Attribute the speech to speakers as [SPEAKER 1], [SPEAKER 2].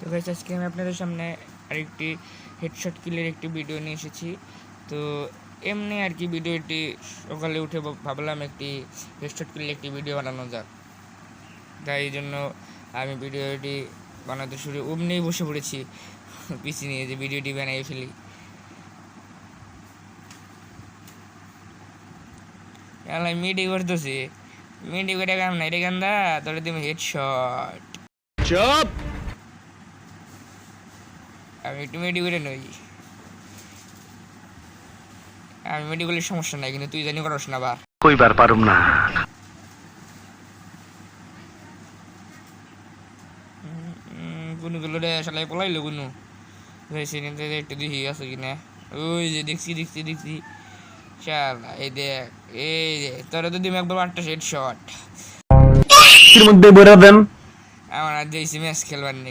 [SPEAKER 1] তো গাইস আজকে আমি আপনাদের সামনে আরেকটি হেডশট কিলের একটি ভিডিও নিয়ে এসেছি। তো এমনি আর কি ভিডিওটি সকালে উঠে ভাব- ভাবলাম একটি হেডশট কিলের একটি ভিডিও বানানো যাক। তাই জন্য আমি ভিডিওটি বানাতে শুরু, অমনিই বসে পড়েছি। পিসি নিয়ে যে ভিডিওটি বানিয়ে ফেলি। আলাই মিডি করতেছি। মিডি করে কাম নাই রে গান্দা, তোরে তুমি হেডশট
[SPEAKER 2] চুপ
[SPEAKER 1] আমি একটু মেডি করে নই। আমি মেডি করলে সমস্যা নাই কিন্তু তুই জানি করস না বা।
[SPEAKER 2] কইবার পারুম না।
[SPEAKER 1] কোনো গুলো রে শালাই পলাইলো কিন্তু একটু দেখি আছে কিনা। ওই যে দেখছি দেখছি দেখছি। শালা এই দেখ এই যে তোরা তো দিম একবার আটটা শট
[SPEAKER 2] এর মধ্যে বইরা দেন।
[SPEAKER 1] আমার আর যাইছি ম্যাচ খেলবার নেই।